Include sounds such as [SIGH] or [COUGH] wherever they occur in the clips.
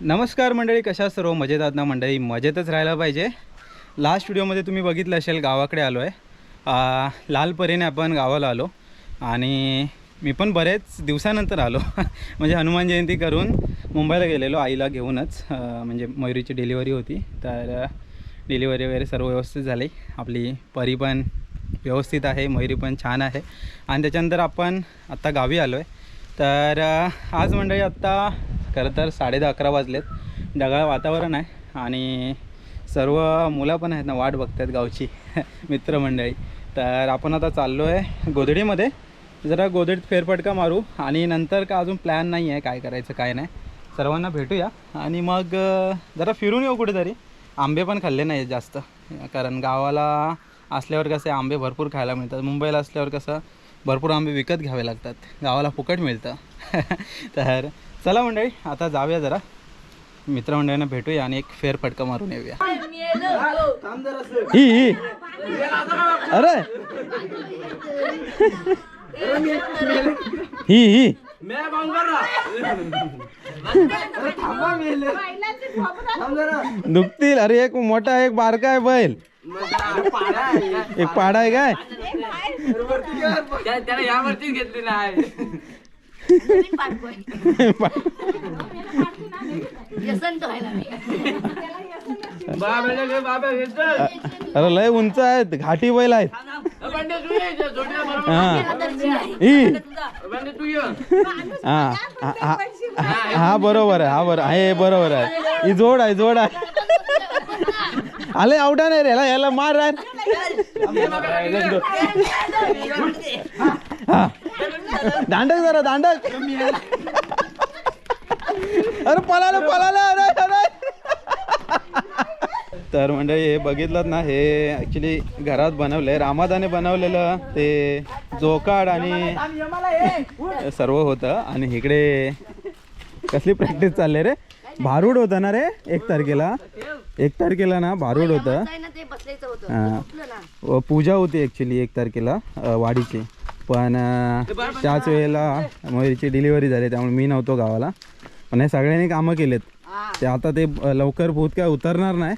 नमस्कार मंडळी कशा सर्व? मजेत आहात ना मंडळी? मजेतच राहायला पाहिजे. लास्ट व्हिडिओमध्ये तुम्ही बघितलं असेल गावाकडे आलो आहे लालपरीने आपण गावाला आलो. आणि मी पण बरेच दिवसानंतर आलो. [LAUGHS] म्हणजे हनुमान जयंती करून मुंबईला गेलेलो आईला घेऊनच. म्हणजे मयुरीची डिलिव्हरी होती. तर डिलिव्हरी वगैरे सर्व व्यवस्थित झाली. आपली परी पण व्यवस्थित आहे मयुरी पण छान आहे. आणि त्याच्यानंतर आपण आत्ता गावी आलो आहे तर आज मंडळी आत्ता खरं तर साडे दहा अकरा वाजलेत. ढगाळ वातावरण आहे आणि सर्व मुलं पण आहेत ना वाट बघतात गावची. [LAUGHS] मित्रमंडळी. तर आपण आता चाललो आहे गोधडीमध्ये. जरा गोधडीत फेरफटका मारू आणि नंतर का अजून प्लॅन नाही आहे काय करायचं काय नाही. सर्वांना भेटूया. आणि मग जरा फिरून येऊ कुठेतरी. आंबे पण खाल्ले नाही जास्त. कारण गावाला असल्यावर कसे आंबे भरपूर खायला मिळतात. मुंबईला असल्यावर कसं भरपूर आंबे विकत घ्यावे लागतात. गावाला फुकट मिळतं. [LAUGHS] तर चला मंडळी आता जाऊया जरा. मित्रमंडळींना भेटूया आणि एक फेरफटका मारून येऊया. ही ही. अरे. ही ही. दुखतील अरे एक मोठा एक बारका आहे बैल. एक पाडा आहे काय? त्याला यावरतीच घे, बाबा अरे लय उंच आहेत घाटी बैल आहेत. बंडे तू ये इथं, जोडीला बरोबर हा. ही बंडे तू ये हा हा- हा हा बरोबर आहे हा बरोबर आहे बरोबर आहे. ही जोड आहे जोड आहे. आले आवडा नाही रे याला याला मार रे हा. दांडक जरा दांडक. अरे पळालं पळालं. अरे अरे. तर म्हणजे हे बघितलं ना हे ॲक्च्युली घरात बनवले रामादाने बनवलेलं ते जोकाड आणि सर्व होतं. आणि इकडे कसली प्रॅक्टिस चालली रे? भारूड होतं ना रे एक तारखेला? एक तारखेला ना भारूड होतं. पूजा होती ॲक्च्युली एक तारखेला वाडीची. पण त्याच वेळेला मयुरीची डिलिव्हरी झाली त्यामुळे मी नव्हतो गावाला. पण हे सगळ्यांनी कामं केलेत. ते आता ते लवकर भूत काय उतरणार नाही.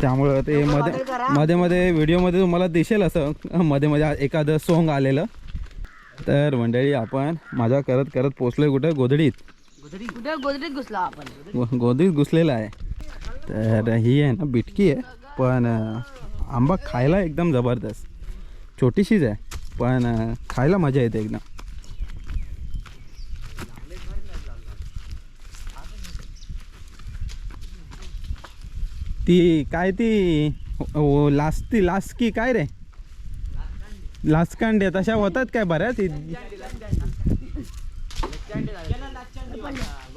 त्यामुळं ते मध्ये मध्ये मध्ये व्हिडिओमध्ये तुम्हाला दिसेल असं. [LAUGHS] मध्ये मध्ये एखादं सॉन्ग आलेलं. तर मंडळी आपण माझा करत करत पोचलोय कुठं? गोधडीत. कुठे? गोदरीत घुसला आपण. गोधडीत घुसलेला आहे. तर ही आहे ना बिटकी आहे. पण आंबा खायला एकदम जबरदस्त. छोटीशीच आहे. पण खायला मजा येते एकदम. ती काय ती लास्ती लास्की काय रे? लाचकांडे तशा होतात काय बऱ्याच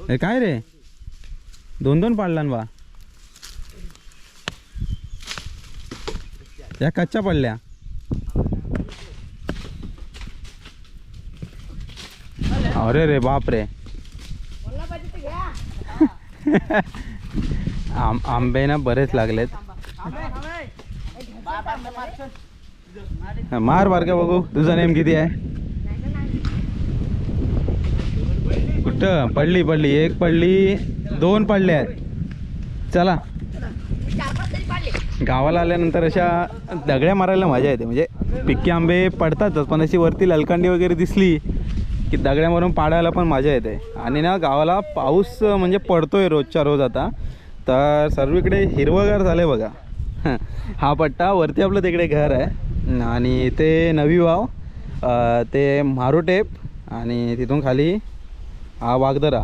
हे काय रे? दोन दोन पाडला बा. या कच्च्या पडल्या. अरे रे बाप रे आम आंबे ना बरेच लागलेत. मार बारका बघू तुझा नेम किती आहे? कुठं? पडली पडली. एक पडली दोन पडल्या आहेत. चला. गावाला आल्यानंतर अशा दगड्या मारायला मजा येते. म्हणजे पिक्की आंबे पडतातच पण अशी वरती ललकांडी वगैरे दिसली की दगड्या मारून पाडायला पण मजा येते. आणि ना गावाला पाऊस म्हणजे पडतोय रोजच्या रोज आता. तर सर्वीकडे हिरवगार झालं बघा. [LAUGHS] हा पट्टा वरती आपलं तिकडे घर आहे. आणि ते नवी वाव ते मारुटेप आणि तिथून खाली हा वागदरा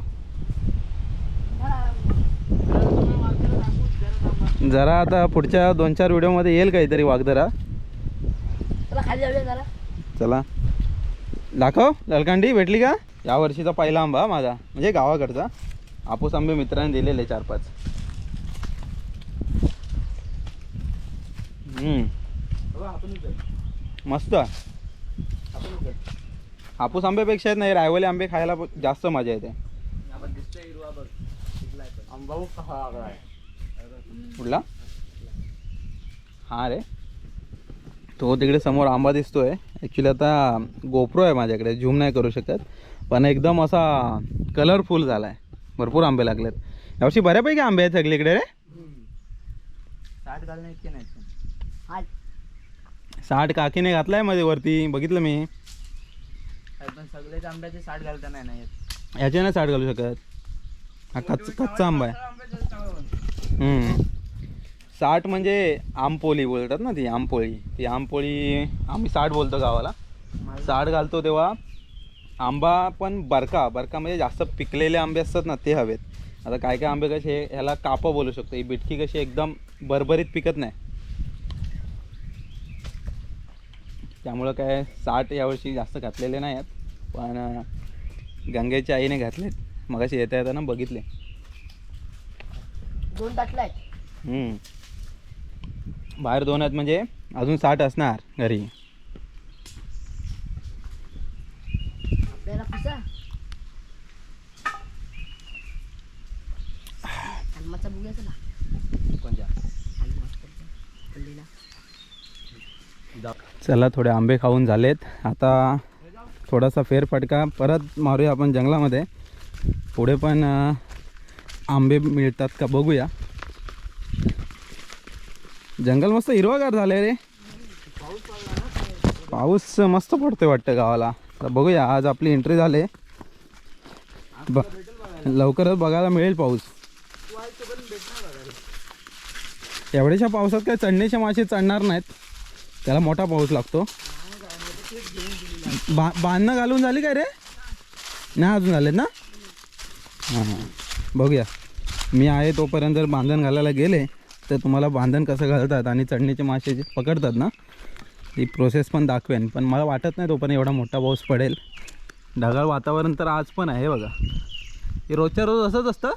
जरा आता पुढच्या दोन चार व्हिडिओमध्ये येईल काहीतरी वागदरा चला. दाखव ललकांडी भेटली का? या वर्षीचा पहिला आंबा माझा म्हणजे गावाकडचा. आपूस आंबे मित्राने दिलेले चार पाच. मस्त. हापूस आंब्यापेक्षा येत नाही रायवले आंबे खायला जास्त मजा येते. कुठला? हा रे. तो तिकडे समोर आंबा दिसतोय. ॲक्च्युली आता गोप्रो आहे माझ्याकडे झूम नाही करू शकत. पण एकदम असा कलरफुल झाला आहे भरपूर आंबे लागलेत. यावर्षी बऱ्यापैकी आंबे आहेत सगळीकडे रे. साठ काकीने घातलायमध्ये वरती. बघितलं मी. सगळेच आंब्याचे साठ घालता नाही ह्याच्या नाही साठ घालू शकत. हा कच्चा कच्चा आंबा आहे. साठ म्हणजे आमपोळी बोलतात ना ती आमपोळी. ती आमपोळी आम्ही साठ बोलतो गावाला. साठ घालतो तेव्हा आंबा पण बरका बरका म्हणजे जास्त पिकलेले आंबे असतात ना ते हवेत. आता काय काय आंबे कसे ह्याला कापं बोलू शकतो. ही बिटकी कशी एकदम भरभरीत पिकत नाही. त्यामुळं काय साठ यावर्षी जास्त घातलेले नाही आहेत. पण गंगेच्या आईने घातलेत. मगाशी येता येताना बघितले. दोन हम्म. बाहेर दोन आहेत म्हणजे अजून साठ असणार घरी. चला थोडे आंबे खाऊन झालेत. आता थोडासा फेरफटका. परत मारूया आपण जंगलामध्ये. पुढे पण आंबे मिळतात का बघूया. जंगल मस्त हिरवागार झाले रे. पाऊस मस्त पडतोय वाटतं गावाला. तर बघूया आज आपली एंट्री झाली. ब लवकरच बघायला मिळेल पाऊस. एवढ्याशा पावसात काय चढण्याचे मासे चढणार नाहीत. त्याला मोठा पाऊस लागतो. बा बांधणं घालून झाली काय रे? नाही अजून झालेत ना? हां हां. बघूया. मी आहे तोपर्यंत जर बांधण घालायला गेले तर तुम्हाला बांधण कसं घालतात आणि चढणीचे मासे जे पकडतात ना ती प्रोसेस पण दाखवेन. पण मला वाटत नाही तोपर्यंत एवढा मोठा पाऊस पडेल. ढगाळ वातावरण तर आज पण आहे बघा. हे रोजच्या रोज असंच असतं?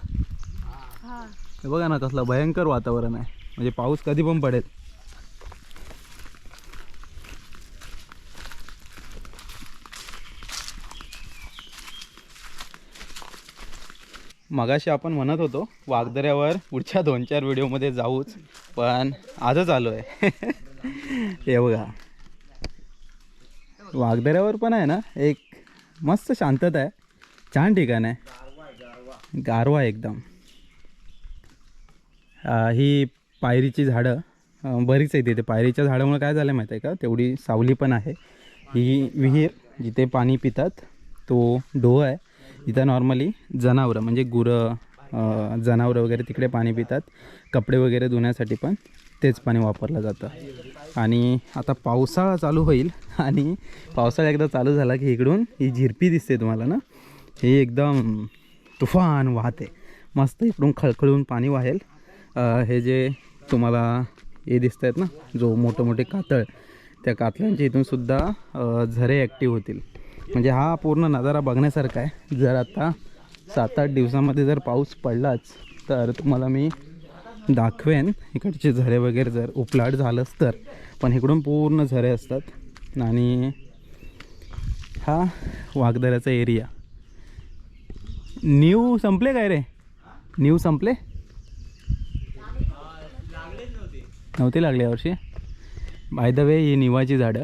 हे बघा ना कसलं भयंकर वातावरण आहे. म्हणजे पाऊस कधी पण पडेल. मगाशी आपण म्हणत होतो वागदऱ्यावर पुढच्या दोन चार व्हिडिओमध्ये जाऊच पण आजच आलो आहे हे बघा. वागदऱ्यावर पण आहे ना एक मस्त शांतता आहे. छान ठिकाण आहे. गारवा आहे एकदम ही पायरीची झाडं बरीच आहे तिथे पायरीच्या झाडामुळे काय झालं माहीत आहे का? तेवढी सावली पण आहे. ही विहीर जिथे पाणी पितात तो डोह आहे. इथं नॉर्मली जनावरं म्हणजे गुरं जनावरं वगैरे तिकडे पाणी पितात. कपडे वगैरे धुण्यासाठी पण तेच पाणी वापरलं जातं. आणि आता पावसाळा चालू होईल आणि पावसाळा एकदा चालू झाला की इकडून ही झिरपी दिसते तुम्हाला ना? ही एकदम तुफान वाहते. मस्त इकडून खळखळून पाणी वाहेल. हे जे तुम्हाला हे दिसत आहेत ना जो मोठे मोठे कातळ त्या कातळ्यांच्या इथूनसुद्धा झरे ॲक्टिव्ह होतील. म्हणजे हा पूर्ण नजारा बघण्यासारखा आहे. जर आता सात आठ दिवसामध्ये जर पाऊस पडलाच तर तुम्हाला मी दाखवेन. इकडचे झरे वगैरे जर उपलाट झालंच तर. पण इकडून पूर्ण झरे असतात. आणि हा वाघदऱ्याचा एरिया न्यू संपले काय रे? न्यू संपले? नव्हते लागले यावर्षी बाय द वे ही निवाची झाडं.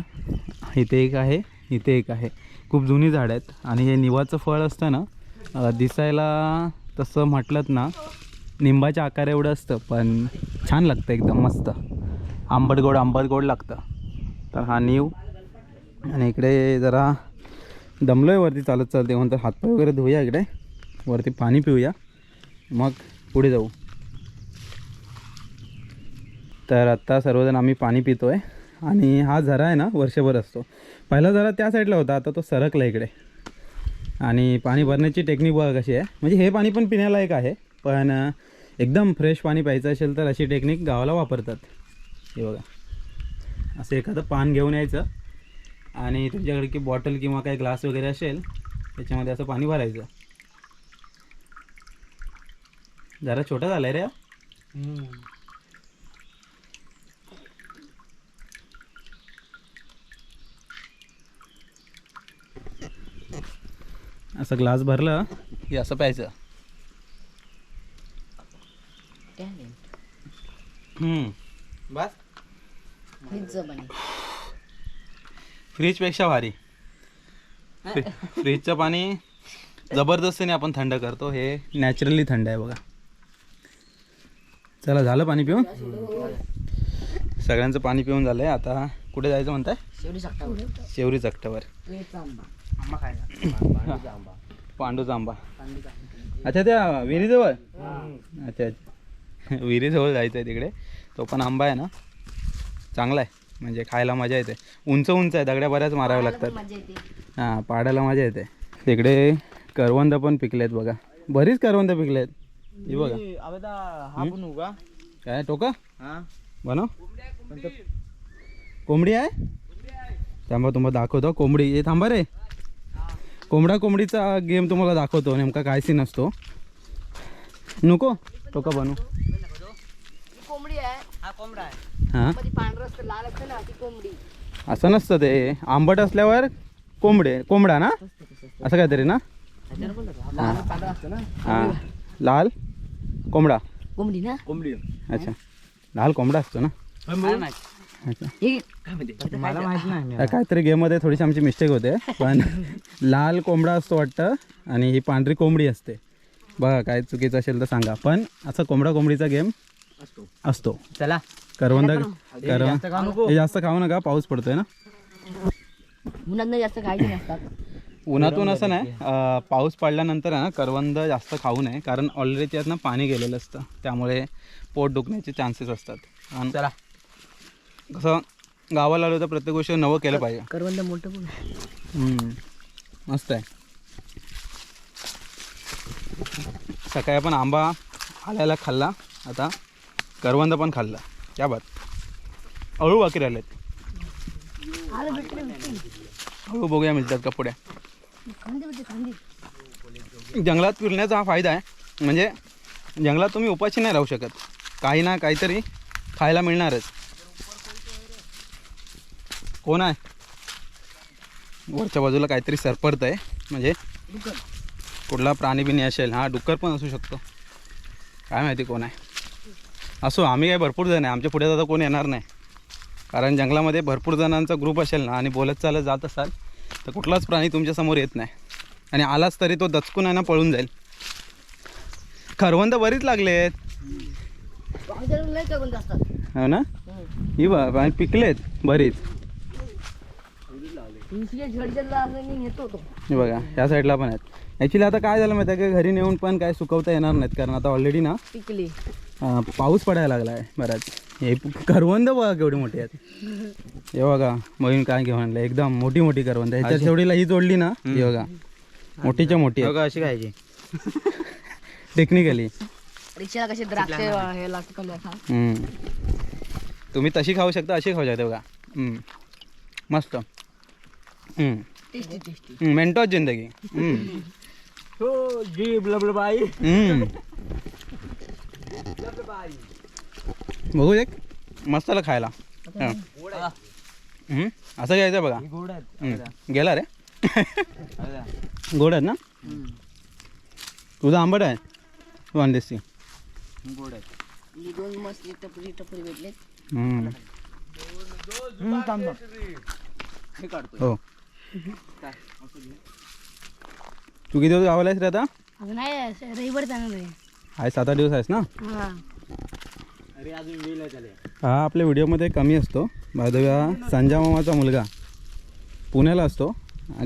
इथे एक आहे इथे एक आहे. खूप जुनी झाडं आहेत. आणि हे निवाचं फळ असतं ना दिसायला तसं म्हटलं ना निंबाच्या आकार एवढं असतं पण छान लागतं एकदम मस्त. आंबट गोड आंबट गोड लागतं. तर हा नीव. आणि इकडे जरा दमलो आहे वरती चालत चालते म्हणतात हातपाय वगैरे धुऊया इकडे. वरती पाणी पिऊया. मग पुढे जाऊ. तर आत्ता सर्वजण आम्ही पाणी पितो आहे आणि हा झरा आहे ना वर्षभर असतो. पहिला जरा त्या साईडला होता आता तो सरकला इकडे. आणि पाणी भरण्याची टेक्निक बघा कशी आहे. म्हणजे हे पाणी पण पिण्यालायक आहे पण एकदम फ्रेश पाणी प्यायचं असेल तर अशी टेक्निक गावाला वापरतात. हे बघा. असं एखादं पान घेऊन यायचं आणि तुमच्याकडे की बॉटल किंवा काही ग्लास वगैरे असेल त्याच्यामध्ये असं पाणी भरायचं. जरा छोटा झाला रे असं ग्लास भरलं की असं प्यायचं. हम्म. बस. फ्रीजचं पाणी फ्रीजपेक्षा भारी. फ्री- फ्रीजचं पाणी जबरदस्तीने आपण थंड करतो. हे नॅचरली थंड आहे बघा. चला झालं पाणी पिऊन? सगळ्यांचं पाणी पिऊन झालंय. आता कुठे जायचं म्हणताय? शेवटी शेवरी चकटावर. आंबा खायला पांडूचा आंबा. अच्छा त्या विहिरीजवळ? अच्छा अच्छा. विहिरीजवळ जायचं आहे तिकडे. तो पण आंबा आहे ना? चांगला आहे. म्हणजे खायला मजा येते. उंच उंच आहे. दगड्या बऱ्याच माराव्या लागतात. मजा येते. हां पाडायला मजा येते. तिकडे करवंद पण पिकलेत बघा. बरीच करवंद पिकलेत. ही बघा. हा काय टोका? हा. बनव. कोंबडी आहे? थांबा तुम्हाला दाखवतो. कोंबडी हे थांबा रे. कोंबडा कोंबडीचा गेम तुम्हाला दाखवतो नेमका काय सीन असतो. नको? टोका बनू. ही कोंबडी आहे. हा हां? ती असं नसतं ते. आंबट असल्यावर कोंबडे कोंबडा ना? असं काहीतरी ना? हां. लाल कोंबडा. कोंबडी ना? कोंबडी. अच्छा. लाल कोंबडा असतो ना? हे मला माहीत नाही. या काहीतरी गेममध्ये थोडीशी आमची मिस्टेक होते पण [LAUGHS] लाल कोंबडा असतो वाटतं आणि ही पांढरी कोंबडी असते. बघा काय चुकीचं असेल तर सांगा. पण असं कोंबडा कोंबडीचा गेम असतो. असतो. चला. करवंद जास्त करवंद खाऊ नको. हे जास्त खाऊ नका पाऊस पडतोय ना. उन्हात नाही जास्त खायचे नसतात. उन्हातून असं नाही पाऊस पडल्यानंतर ना करवंद जास्त खाऊ नये कारण ऑलरेडी त्यात ना पाणी गेलेलं असतं. त्यामुळे पोट दुखण्याचे चान्सेस असतात. चला. कसं गावाला आलो तर प्रत्येक गोष्ट नवं केलं पाहिजे. करवंद मोठं पण. हम्म. मस्त आहे. सकाळी आपण आंबा आल्याला खाल्ला. आता करवंद पण खाल्ला. त्या बात. अळू बाकी राहिलेत. अळू बघूया मिळतात का पुढे. खांदे भेटते खांदे. जंगलात फिरण्याचा हा फायदा आहे. म्हणजे जंगलात तुम्ही उपाशी नाही राहू शकत. काही ना काहीतरी खायला मिळणारच. कोण आहे? वरच्या बाजूला काहीतरी सरपडत आहे. म्हणजे कुठला प्राणी बिनी असेल. हा डुक्कर पण असू शकतो. काय माहिती कोण आहे? असो आम्ही काय भरपूर जण आहे. आमच्या पुढे आता कोण येणार नाही. कारण जंगलामध्ये भरपूर जणांचा ग्रुप असेल ना आणि बोलत चालत जात असाल तर कुठलाच प्राणी तुमच्यासमोर येत नाही. आणि आलाच तरी तो दचकून आहे ना पळून जाईल. करवंद बरीच लागलेत हो ना? ही आणि पिकलेत बरीच तुळशीच्या झडजडला असं मी नेतो होतो हे बघा या साईडला पण आहेत. ॲक्च्युली आता काय झालं माहिती आहे का? घरी नेऊन पण काय सुकवता येणार नाहीत कारण आता ऑलरेडी ना पिकली. पाऊस पडायला लागला आहे बराच. हे करवंद बघा केवढी मोठी आहेत. हे बघा मोहीन काय घेऊन आणलं एकदम मोठी मोठी करवंद ह्याच्या शेवटीला ही जोडली ना ही बघा मोठीच्या मोठी आहे अशी खायची टेक्निकली रिक्षाला कसे द्राक्ष हे लागतं का हम्म. तुम्ही तशी खाऊ शकता अशी खाऊ शकता बघा. मस्त. टेस्टी टेस्टी हम्म, मेंटोच जिंदगी हम्म. हो जी बाई हम्म. बघू एक मस्त आलं खायला हा. हम्म. असं घ्यायचं बघा. गेला रे. गोड आहेत ना. तुझा आंबट आहे तू आणलीस ती गोड दोन मस्त टपरी टपरी भेटले. हे हो असं. तू किती दिवस गावाला आहेस रे आता? अगं नाही रविवार चांगलं आहे. आहे सात आठ दिवस आहेस ना? हा. अरे अजून वेळ आहे त्याला हा आपल्या व्हिडिओमध्ये कमी असतो. बाजूला संजय मामाचा मुलगा. पुण्याला असतो.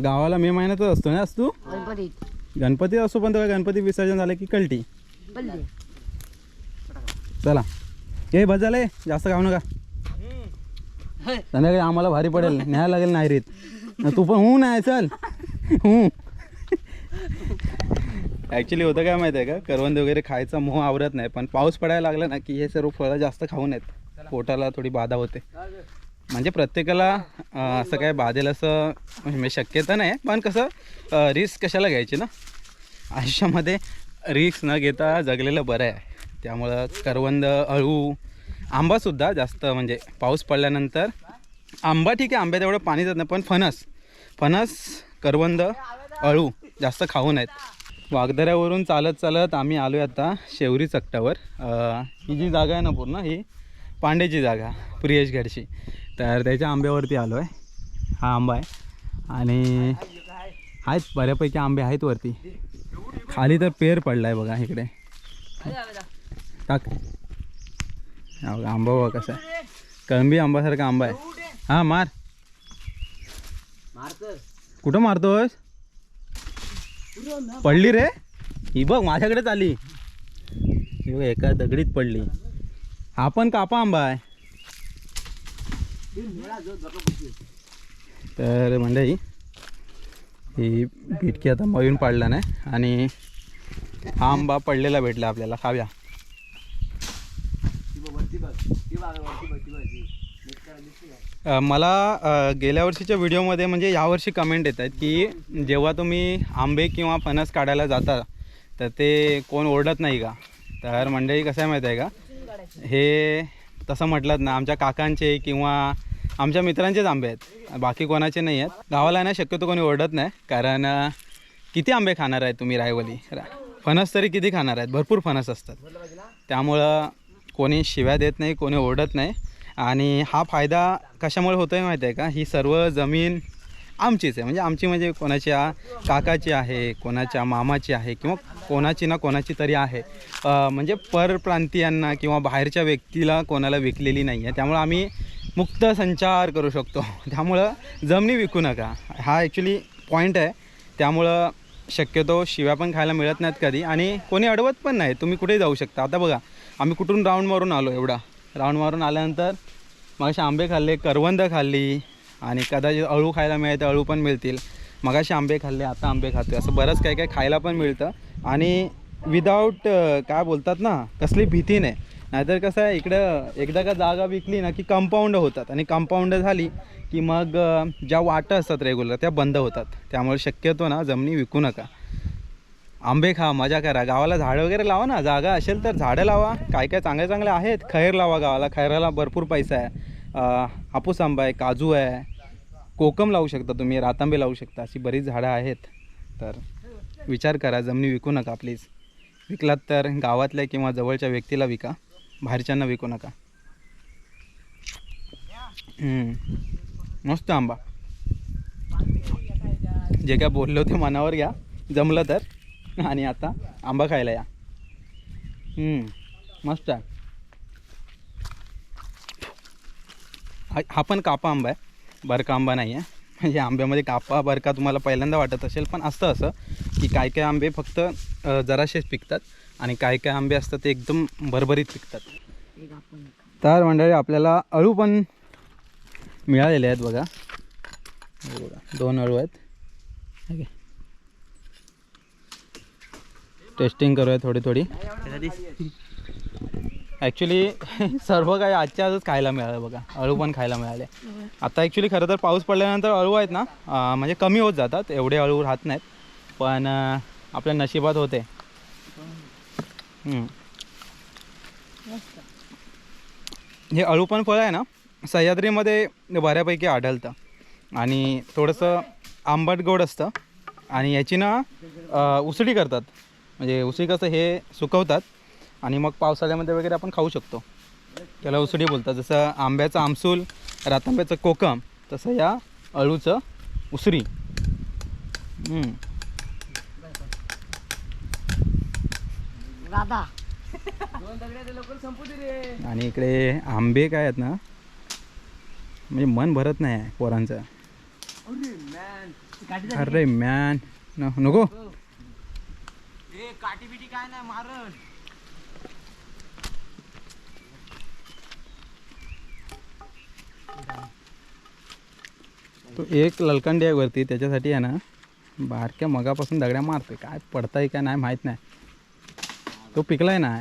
गावाला मे महिन्यातच असतो ना असतो गणपतीत गणपती. असतो पण तेव्हा गणपती विसर्जन झालं की कल्टी. बल्ले चला. ये बस झाले जास्त खाऊ नका. संध्याकाळी आम्हाला भारी पडेल. [LAUGHS] न्यायला लागेल नाही रीत तू पण हू नाही चल. हूं ॲक्च्युली होतं काय माहिती आहे का? करवंद वगैरे खायचा मोह आवरत नाही पण पाऊस पडायला लागला ना की हे सर्व फळं जास्त खाऊ नयेत पोटाला थोडी बाधा होते. म्हणजे प्रत्येकाला असं काय बाधेल असं म्हणजे शक्यता नाही पण कसं रिस्क कशाला घ्यायची ना? आयुष्यामध्ये रिस्क न घेता जगलेलं बरं आहे. त्यामुळं करवंद अळू आंबासुद्धा जास्त म्हणजे पाऊस पडल्यानंतर आंबा ठीक आहे आंब्यात एवढं पाणी जात नाही पण फणस. फणस करवंद अळू जास्त खाऊ नयेत. वागदऱ्यावरून चालत चालत आम्ही आलो आहे आता शेवरी चकटावर. ही जी जागा आहे ना पूर्ण ही पांडेची जागा प्रियेशगडची तर त्याच्या आंब्यावरती आलो आहे हा आंबा आहे. आणि आहेत बऱ्यापैकी आंबे आहेत वरती. खाली तर पेर पडला आहे बघा इकडे. टाक. आंबा बघा कसा आहे. कळंबी आंबासारखा आंबा आहे. हा मार. कुठं मारतोस पडली रे. ही बघ माझ्याकडेच आली. ही बघ एका दगडीत पडली. हा पण कापा आंबा आहे. तर मंडळी ही बिटकी आता मळून पाडला नाही. आणि हा आंबा पडलेला भेटला आपल्याला. खाव्या मला गेल्या वर्षीच्या व्हिडिओमध्ये म्हणजे यावर्षी कमेंट येत आहेत की जेव्हा तुम्ही आंबे किंवा फणस काढायला जाता तर ते कोण ओरडत नाही का? तर मंडळी कसं आहे माहीत आहे का? हे तसं म्हटलं ना आमच्या काकांचे किंवा आमच्या मित्रांचेच आंबे आहेत. बाकी कोणाचे नाही आहेत. गावाला ना शक्यतो कोणी ओरडत नाही कारण किती आंबे खाणार आहेत तुम्ही रायवली? रा फणस तरी किती खाणार आहेत? भरपूर फणस असतात. त्यामुळं कोणी शिव्या देत नाही कोणी ओरडत नाही. आणि हा फायदा कशामुळे होतो आहे माहिती आहे का? ही सर्व जमीन आमचीच आहे. म्हणजे आमची म्हणजे कोणाच्या काकाची आहे कोणाच्या मामाची आहे किंवा कोणाची ना कोणाची तरी आहे. म्हणजे परप्रांतीयांना किंवा बाहेरच्या व्यक्तीला कोणाला विकलेली नाही आहे. त्यामुळं आम्ही मुक्त संचार करू शकतो. [LAUGHS] त्यामुळं जमिनी विकू नका. हा ॲक्च्युली पॉईंट आहे. त्यामुळं शक्यतो शिव्या पण खायला मिळत नाहीत कधी. आणि कोणी अडवत पण नाही. तुम्ही कुठेही जाऊ शकता. आता बघा आम्ही कुठून राऊंड मारून आलो एवढा. राऊंड मारून आल्यानंतर मगाशी आंबे खाल्ले करवंद खाल्ली आणि कदाचित अळू खायला मिळते अळू पण मिळतील. मगाशी आंबे खाल्ले आता आंबे खातो असं बरंच काही काय खायला पण मिळतं. आणि विदाऊट काय बोलतात ना कसली भीती नाही. नाहीतर कसं आहे इकडं एकदा का जागा विकली ना की कंपाऊंड होतात. आणि कंपाऊंड झाली की मग ज्या वाटा असतात रेग्युलर त्या बंद होतात. त्यामुळे शक्यतो ना जमिनी विकू नका. आंबे खा मजा करा. गावाला झाडं वगैरे लावा ना. जागा असेल तर झाडं लावा. काय काय चांगले चांगले आहेत खैर लावा गावाला. खैराला भरपूर पैसा आहे. हापूस आंबा आहे काजू आहे. कोकम लावू शकता तुम्ही रातांबे लावू शकता. अशी बरीच झाडं आहेत. तर विचार करा जमिनी विकू नका प्लीज विकलात तर गावातल्या किंवा जवळच्या व्यक्तीला विका. बाहेरच्यांना विकू नका. मस्त आंबा. जे काय बोललो ते मनावर घ्या. जमलं तर. आणि आता आंबा खायला या. मस्त आहे. हा हा पण कापा आंबा आहे. बरका आंबा नाही आहे. म्हणजे आंब्यामध्ये कापा बरका तुम्हाला पहिल्यांदा वाटत असेल पण असतं असं की काय काय आंबे फक्त जराशेच पिकतात आणि काय काय आंबे असतात ते एकदम भरभरीत पिकतात. तर मंडळी आपल्याला अळू पण मिळालेले आहेत बघा. बघा दोन अळू आहेत. ठीक आहे टेस्टिंग करूया थोडी थोडी. ॲक्च्युली [LAUGHS] सर्व काही आजच्या आजच खायला मिळालं बघा. अळू पण खायला मिळाले. आता ॲक्च्युली खरं तर पाऊस पडल्यानंतर अळू आहेत ना म्हणजे कमी होत जातात. एवढे अळू राहत नाहीत. पण आपल्या नशिबात होते. हे अळू पण फळ आहे ना सह्याद्रीमध्ये बऱ्यापैकी आढळतं. आणि थोडंसं आंबट गोड असतं. आणि याची ना उसळी करतात. म्हणजे उसळी कसं हे सुकवतात आणि मग पावसाळ्यामध्ये वगैरे आपण खाऊ शकतो. त्याला उसळी बोलतात. जसं आंब्याचं आमसूल रातांब्याचं कोकम तसं या अळूचं उसरी आणि इकडे आंबे काय आहेत ना? म्हणजे मन भरत नाही पोरांचं. अरे मॅन अरे मॅन न नको. ए काठी बिटी काय नाही मारण तो एक ललकंडी आहे वरती त्याच्यासाठी आहे ना बारक्या मगापासून दगड्या मारतोय. काय पडताय काय नाही माहीत नाही. तो पिकलाय ना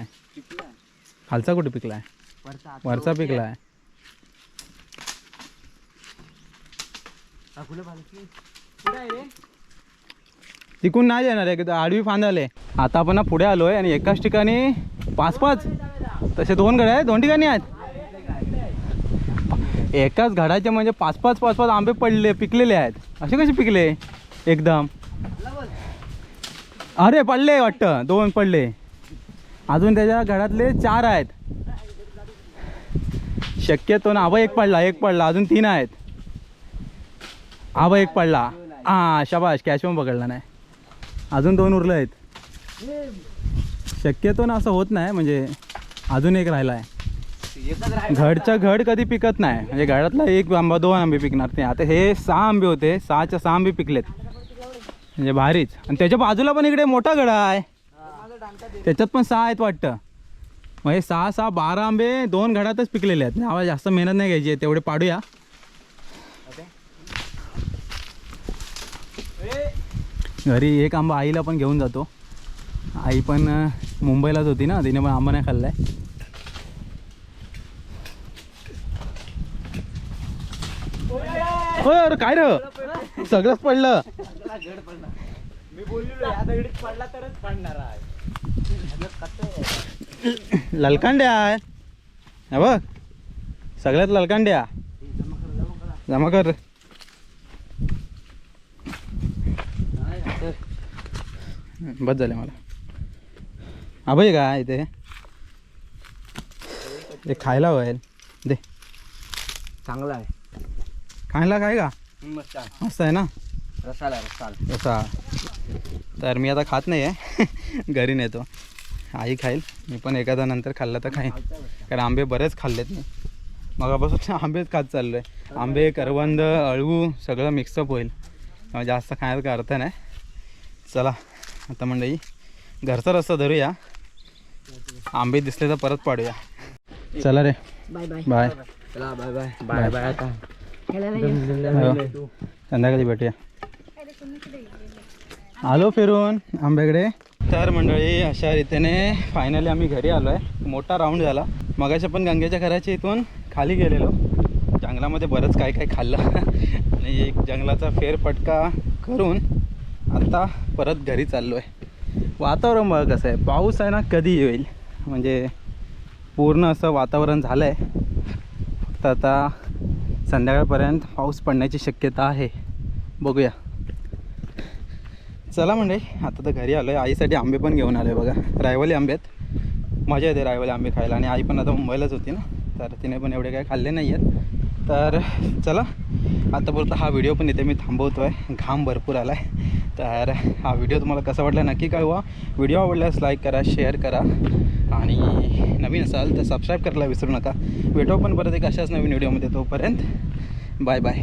खालचा कुठे पिकलाय? वरचा पिकलाय. आहे. तिकून नाही येणार आहे आडवी फांदाले आता आपण पुढे आलो आहे आणि एकाच ठिकाणी पाच पाच तसे दोन गड आहेत दोन ठिकाणी आहेत. एकाच घडाचे म्हणजे पाच पाच पाच पाच आंबे पडले पिकलेले आहेत. असे कसे पिकले? एकदम. अरे पडले वाटतं. दोन पडले. अजून त्याच्या घरातले चार आहेत. शक्यतो ना आबा एक पडला एक पडला अजून तीन आहेत. आबा एक पडला. हां शाबाश कॅश पण पकडला नाही. अजून दोन उरले आहेत. शक्यतो ना असं होत नाही म्हणजे अजून एक राहिला आहे घडचा घड कधी पिकत नाही. म्हणजे घडातला एक आंबा दोन आंबे पिकणार ते. आता हे सहा आंबे होते सहाच्या सहा आंबे पिकलेत. म्हणजे भारीच. आणि त्याच्या बाजूला पण इकडे मोठा घडा आहे. त्याच्यात पण सहा आहेत वाटतं. मग हे सहा सहा बारा आंबे दोन घडातच पिकलेले आहेत. म्हणजे आम्हाला जास्त मेहनत नाही घ्यायची आहे तेवढे पाडूया. घरी एक आंबा आईला पण घेऊन जातो. आई पण मुंबईलाच होती ना तिने पण आंबा नाही खाल्लाय. होय अरे काय र? सगळंच पडलं. आहे. ललकांड्या आहे. हे बघ सगळ्यात ललकांड्या. जमा कर. बस झाले मला. अभय का इथे? ते खायला होईल. दे. चांगला आहे. खायला काय का? मस्त आहे. मस्त आहे ना? रसाला रसाला. तर मी आता खात नाही आहे [LAUGHS] घरी नेतो. आई खाईल. मी पण एखादा नंतर खाल्लं तर खाईन. कारण आंबे बरेच खाल्लेत मी. मगापासून आंबेच खात चाललो आहे आंबे करवंद अळगू सगळं मिक्सअप होईल. जास्त काय अर्थ नाही. चला. आता मंडळी घरचा रस्ता धरूया. आंबे दिसले तर परत पाडूया. चला रे. बाय. बाय. बाय चला बाय बाय बाय बाय आता. संध्याकाळी भेटूया. आलो फिरून आंब्याकडे. तर मंडळी अशा रीतीने फायनली आम्ही घरी आलो आहे मोठा राऊंड झाला. मगाच्या पण गंगेच्या घराच्या इथून खाली गेलेलो. जंगलामध्ये बरंच काय काय खाल्लं. [LAUGHS] आणि एक जंगलाचा फेरफटका करून आता परत घरी चाललो आहे वातावरण बघा कसं आहे. पाऊस आहे ना कधी येईल? म्हणजे पूर्ण असं वातावरण झालं आहे फक्त आता संध्याकाळपर्यंत पाऊस पडण्याची शक्यता आहे. बघूया. चला म्हणजे आता तर घरी आलो आहे आईसाठी आंबे पण घेऊन आलो आहे बघा. रायवली आंबे आहेत. मजा येते रायवली आंबे खायला. आणि आई पण आता मुंबईलाच होती ना तर तिने पण एवढे काय खाल्ले नाही आहेत तर चला आतापर्यंत हा व्हिडिओ पण इथे मी थांबवतो आहे घाम भरपूर आला आहे तर हा व्हिडिओ तुम्हाला कसा वाटला नक्की कळवा. व्हिडिओ आवडल्यास लाईक करा शेअर करा. आणि नवीन असाल तर सबस्क्राईब करायला विसरू नका. भेटू पण परत एक अशाच नवीन व्हिडिओमध्ये तोपर्यंत बाय बाय